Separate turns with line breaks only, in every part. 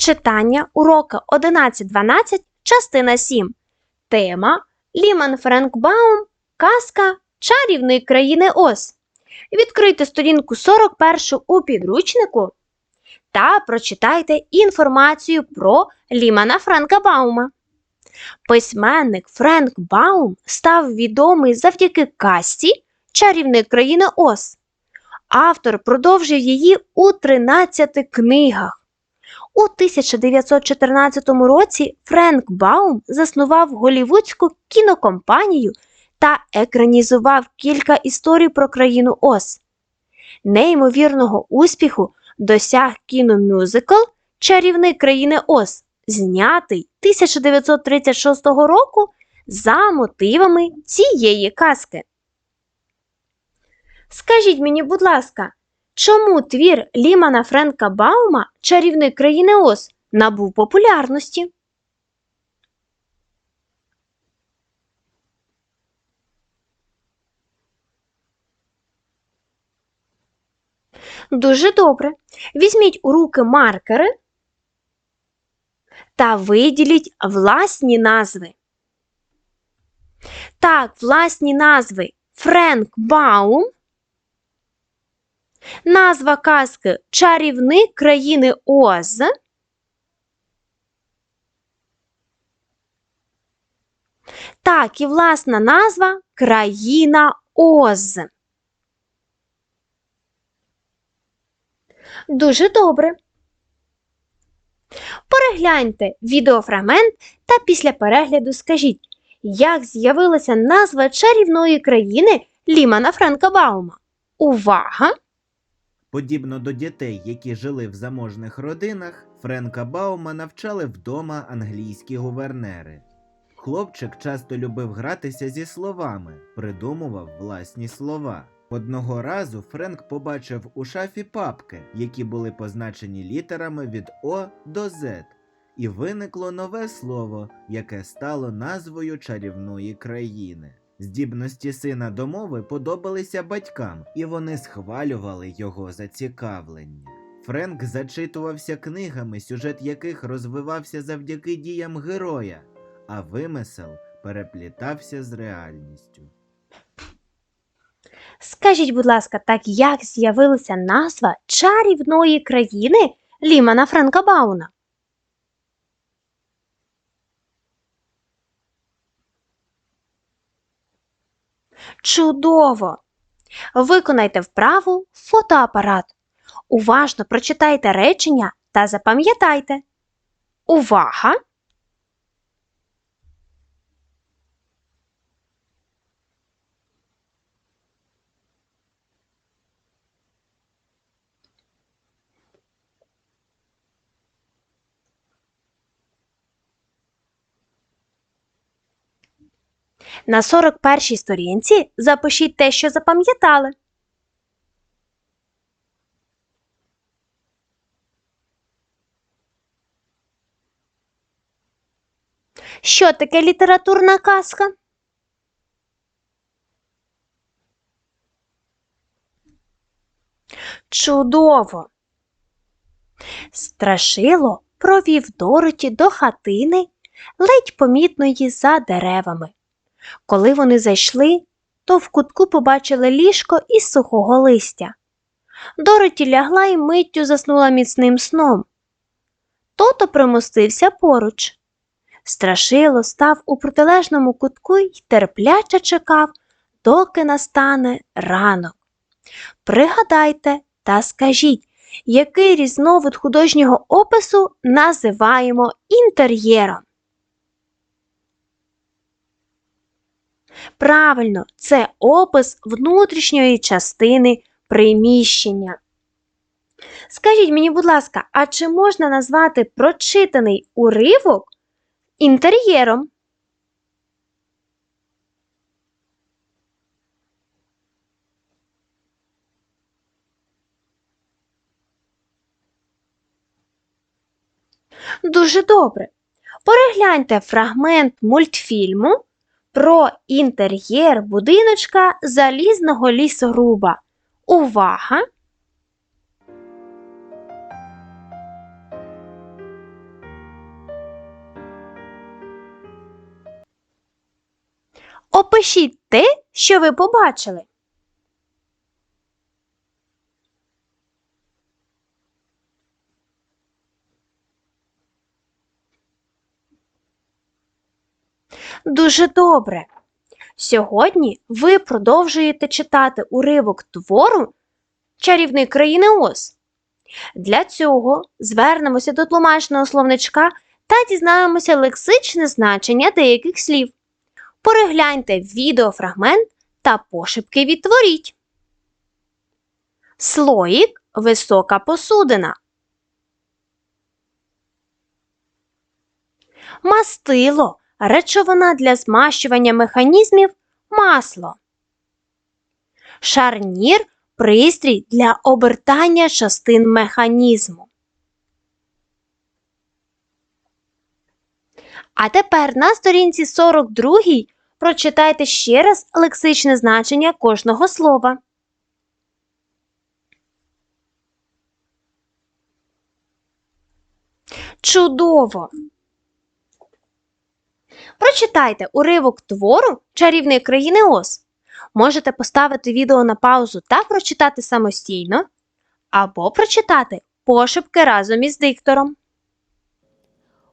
Читання уроки 11-12, частина 7. Тема Ліман Френкбаум Казка Чарівної країни Оз. Відкрийте сторінку 41 у підручнику та прочитайте інформацію про Лімана Френка Баума. Письменник Френк Баум став відомий завдяки казці Чарівної країни Оз. Автор продовжив її у 13 книгах. У 1914 році Френк Баум заснував голівудську кінокомпанію та екранізував кілька історій про країну Оз. Неймовірного успіху досяг кіномюзикл Чарівник країни Оз, знятий 1936 року за мотивами цієї казки. Скажіть мені, будь ласка, чому твір Лімана Френка Баума Чарівник країни Оз набув популярності? Дуже добре. Візьміть у руки маркери та виділіть власні назви. Так, власні назви Френк Баум, назва казки Чарівник країни Оз. Так, і власна назва Країна Оз. Дуже добре. Перегляньте відеофрагмент та після перегляду скажіть, як з'явилася назва чарівної країни Лімана Френка Баума. Увага!
Подібно до дітей, які жили в заможних родинах, Френка Баума навчали вдома англійські гувернери. Хлопчик часто любив гратися зі словами, придумував власні слова. Одного разу Френк побачив у шафі папки, які були позначені літерами від О до З, і виникло нове слово, яке стало назвою чарівної країни. Здібності сина до мови подобалися батькам, і вони схвалювали його зацікавлення. Френк зачитувався книгами, сюжет яких розвивався завдяки діям героя, а вимисел переплітався з реальністю.
Скажіть, будь ласка, так як з'явилася назва чарівної країни Лімана Френка Бауна? Чудово! Виконайте вправу фотоапарат. Уважно прочитайте речення та запам'ятайте. Увага! На 41 сторінці запишіть те, що запам'ятали. Що таке літературна казка? Чудово! Страшило провів Дороті до хатини, ледь помітної за деревами. Коли вони зайшли, то в кутку побачили ліжко із сухого листя. Дороті лягла і миттю заснула міцним сном. Тото примостився поруч. Страшило став у протилежному кутку й терпляче чекав, доки настане ранок. Пригадайте та скажіть, який різновид художнього опису називаємо інтер'єром? Правильно, це опис внутрішньої частини приміщення. Скажіть мені, будь ласка, а чи можна назвати прочитаний уривок інтер'єром? Дуже добре. Перегляньте фрагмент мультфільму про інтер'єр будиночка залізного лісоруба. Увага! Опишіть те, що ви побачили. Дуже добре. Сьогодні ви продовжуєте читати уривок твору Чарівник країни Оз. Для цього звернемося до тлумачного словничка та дізнаємося лексичне значення деяких слів. Перегляньте відеофрагмент та пошепки відтворіть. Слоїк висока посудина. Мастило речовина для змащування механізмів масло. Шарнір пристрій для обертання частин механізму. А тепер на сторінці 42 прочитайте ще раз лексичне значення кожного слова. Чудово! Прочитайте уривок твору Чарівник країни Оз. Можете поставити відео на паузу та прочитати самостійно, або прочитати пошепки разом із диктором.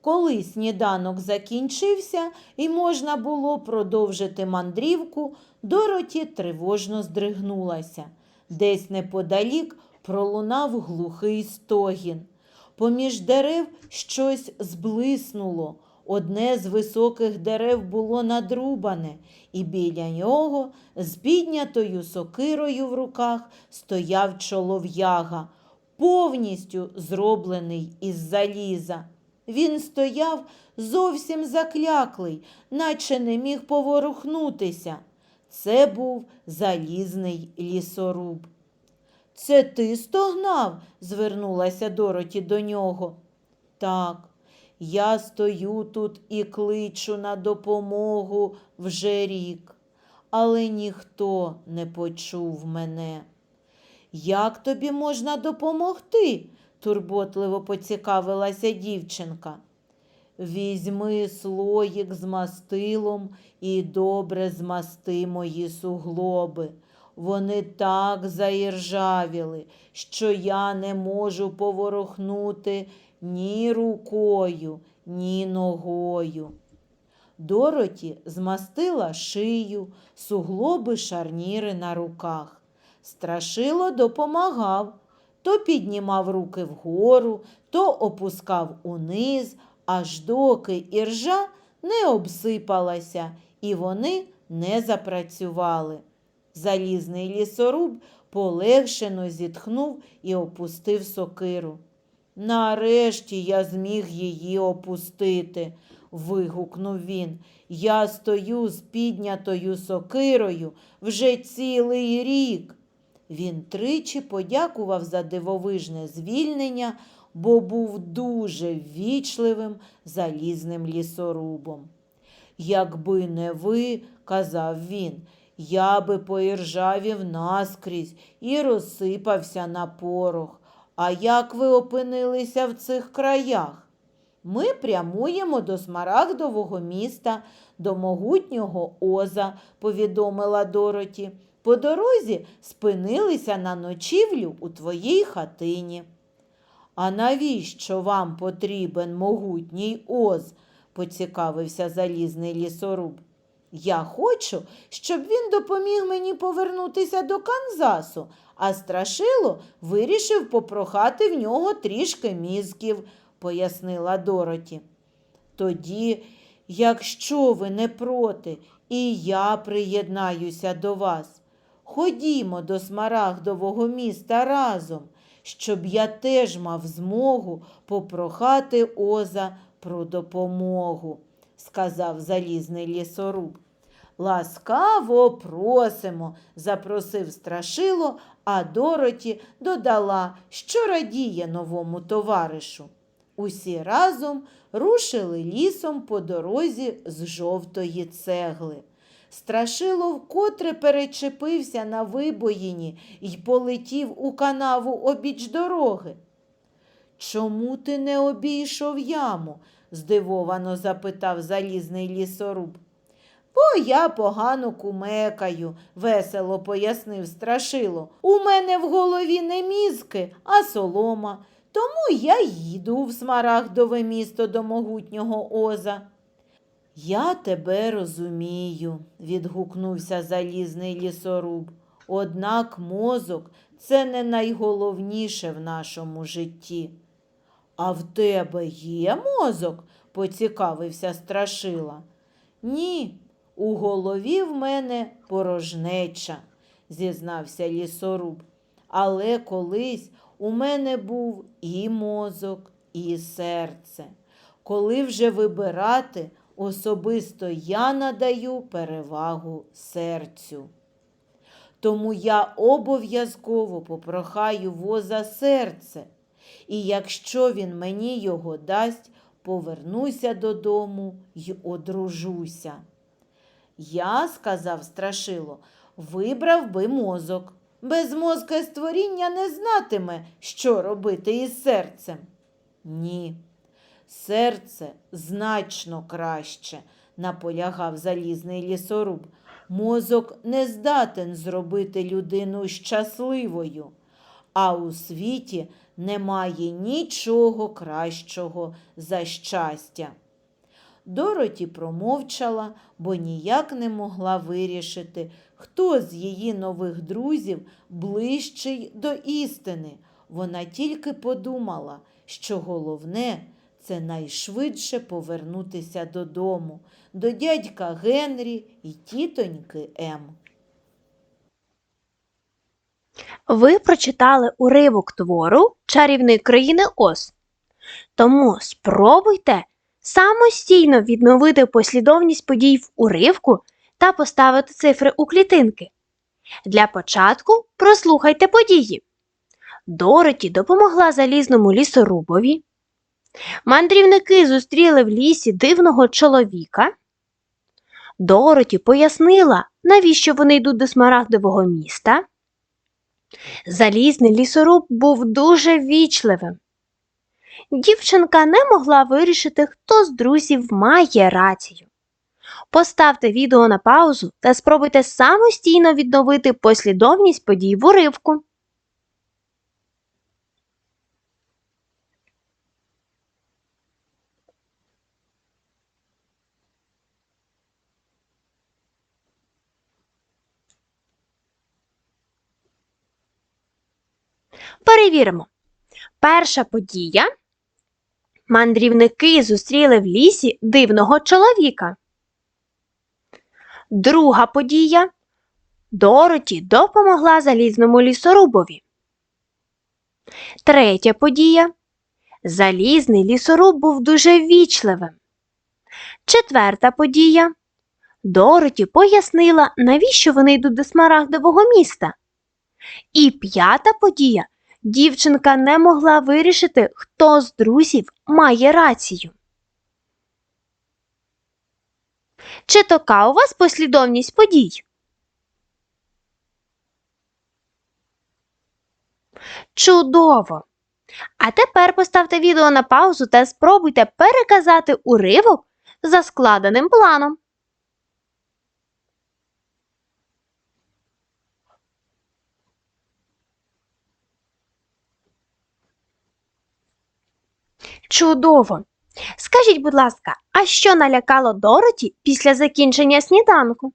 Коли сніданок закінчився і можна було продовжити мандрівку, Дороті тривожно здригнулася. Десь неподалік пролунав глухий стогін. Поміж дерев щось зблиснуло. Одне з високих дерев було надрубане, і біля нього з піднятою сокирою в руках стояв чолов'яга, повністю зроблений із заліза. Він стояв зовсім закляклий, наче не міг поворухнутися. Це був залізний лісоруб. Це ти стогнав? звернулася Дороті до нього. Так, я стою тут і кличу на допомогу вже рік, але ніхто не почув мене. Як тобі можна допомогти? турботливо поцікавилася дівчинка. Візьми слоїк з мастилом і добре змасти мої суглоби. Вони так заіржавіли, що я не можу поворухнути ні рукою, ні ногою. Дороті змастила шию, суглоби шарніри на руках. Страшило допомагав, то піднімав руки вгору, то опускав униз, аж доки іржа не обсипалася, і вони не запрацювали. Залізний лісоруб полегшено зітхнув і опустив сокиру. Нарешті я зміг її опустити, вигукнув він. Я стою з піднятою сокирою вже цілий рік. Він тричі подякував за дивовижне звільнення, бо був дуже ввічливим залізним лісорубом. Якби не ви, казав він, я би поіржавів наскрізь і розсипався на порох. А як ви опинилися в цих краях? Ми прямуємо до смарагдового міста, до могутнього Оза, повідомила Дороті. По дорозі спинилися на ночівлю у твоїй хатині. А навіщо вам потрібен могутній Оз? поцікавився залізний лісоруб. Я хочу, щоб він допоміг мені повернутися до Канзасу, а страшило вирішив попрохати в нього трішки мізків, пояснила Дороті. Тоді, якщо ви не проти, і я приєднаюся до вас. Ходімо до смарагдового міста разом, щоб я теж мав змогу попрохати Оза про допомогу, сказав залізний лісоруб. Ласкаво просимо, запросив страшило, а Дороті додала, що радіє новому товаришу. Усі разом рушили лісом по дорозі з жовтої цегли. Страшило вкотре перечепився на вибоїні й полетів у канаву обіч дороги. Чому ти не обійшов яму? здивовано запитав залізний лісоруб. Бо я погано кумекаю, весело пояснив страшило. У мене в голові не мізки, а солома. Тому я їду в смарагдове місто до могутнього Оза. Я тебе розумію, відгукнувся залізний лісоруб. Однак мозок це не найголовніше в нашому житті. А в тебе є мозок? поцікавився страшила. Ні, у голові в мене порожнеча, зізнався лісоруб. Але колись у мене був і мозок, і серце. Коли вже вибирати, особисто я надаю перевагу серцю. Тому я обов'язково попрохаю воза серце, і якщо він мені його дасть, повернуся додому й одружуся. Я, сказав страшило, вибрав би мозок. Безмозке створіння не знатиме, що робити із серцем. Ні, серце значно краще, наполягав залізний лісоруб. Мозок не здатен зробити людину щасливою, а у світі немає нічого кращого за щастя. Дороті промовчала, бо ніяк не могла вирішити, хто з її нових друзів ближчий до істини. Вона тільки подумала, що головне це найшвидше повернутися додому, до дядька Генрі і тітоньки Ем.
Ви прочитали уривок твору Чарівник країни Оз. Тому спробуйте самостійно відновити послідовність подій в уривку та поставити цифри у клітинки. Для початку прослухайте події. Дороті допомогла залізному лісорубові. Мандрівники зустріли в лісі дивного чоловіка. Дороті пояснила, навіщо вони йдуть до смарагдового міста. Залізний лісоруб був дуже вічливим. Дівчинка не могла вирішити, хто з друзів має рацію. Поставте відео на паузу та спробуйте самостійно відновити послідовність подій в уривку. Перевіримо. Перша подія. Мандрівники зустріли в лісі дивного чоловіка. Друга подія. Дороті допомогла залізному лісорубові. Третя подія. Залізний лісоруб був дуже ввічливим. Четверта подія. Дороті пояснила, навіщо вони йдуть до смарагдового міста. І п'ята подія. Дівчинка не могла вирішити, хто з друзів має рацію. Чи така у вас послідовність подій? Чудово! А тепер поставте відео на паузу та спробуйте переказати уривок за складеним планом. Чудово! Скажіть, будь ласка, а що налякало Дороті після закінчення сніданку?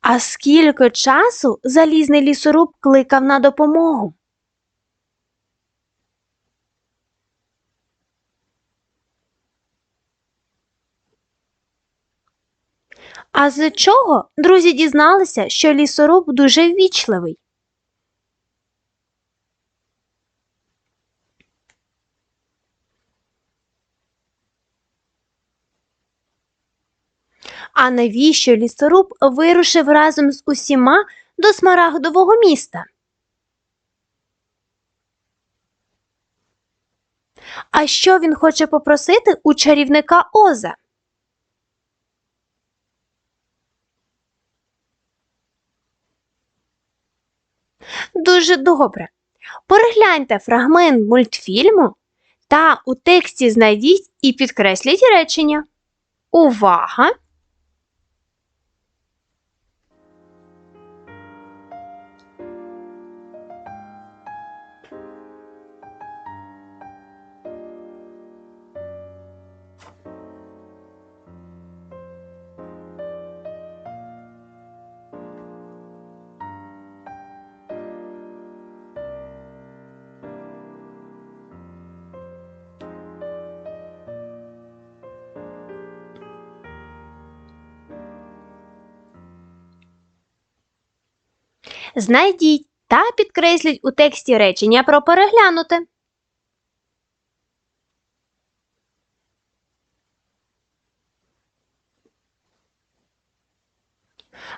А скільки часу залізний лісоруб кликав на допомогу? А з чого друзі дізналися, що лісоруб дуже ввічливий? А навіщо лісоруб вирушив разом з усіма до смарагдового міста? А що він хоче попросити у чарівника Оза? Дуже добре. Перегляньте фрагмент мультфільму Та у тексті знайдіть і підкресліть речення. Увага! Знайдіть та підкресліть у тексті речення про переглянуте.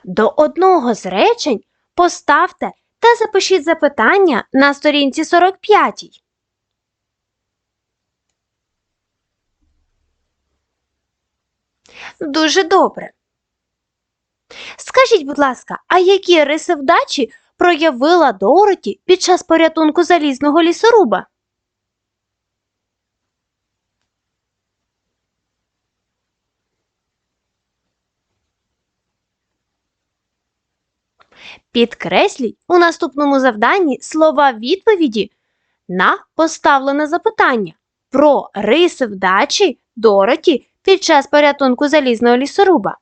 До одного з речень поставте та запишіть запитання на сторінці 45. Дуже добре. Скажіть, будь ласка, а які риси вдачі проявила Дороті під час порятунку залізного лісоруба? Підкресліть у наступному завданні слова відповіді на поставлене запитання про риси вдачі Дороті під час порятунку залізного лісоруба.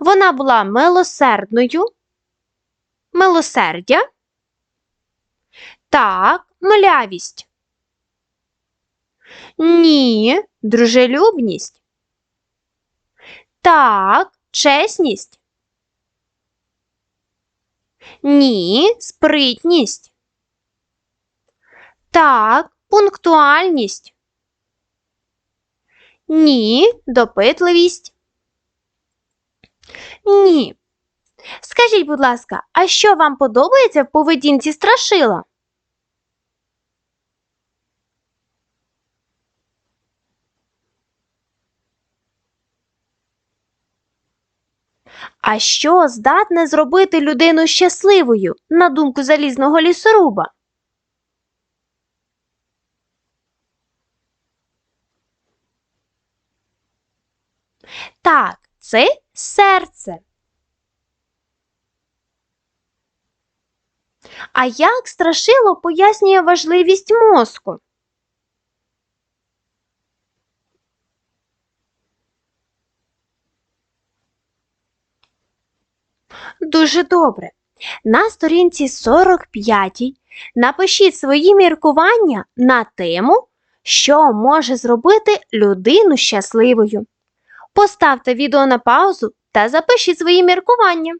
Вона була милосердною. Милосердя. Так, млявість. Ні, дружелюбність. Так, чесність. Ні, спритність. Так, пунктуальність. Ні, допитливість. Ні. Скажіть, будь ласка, а що вам подобається в поведінці страшила? А що здатне зробити людину щасливою, на думку залізного лісоруба? Так, це серце. А як страшило пояснює важливість мозку? Дуже добре. На сторінці 45 напишіть свої міркування на тему, що може зробити людину щасливою. Поставте відео на паузу та запишіть свої міркування.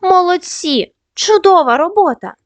Молодці! Чудова робота!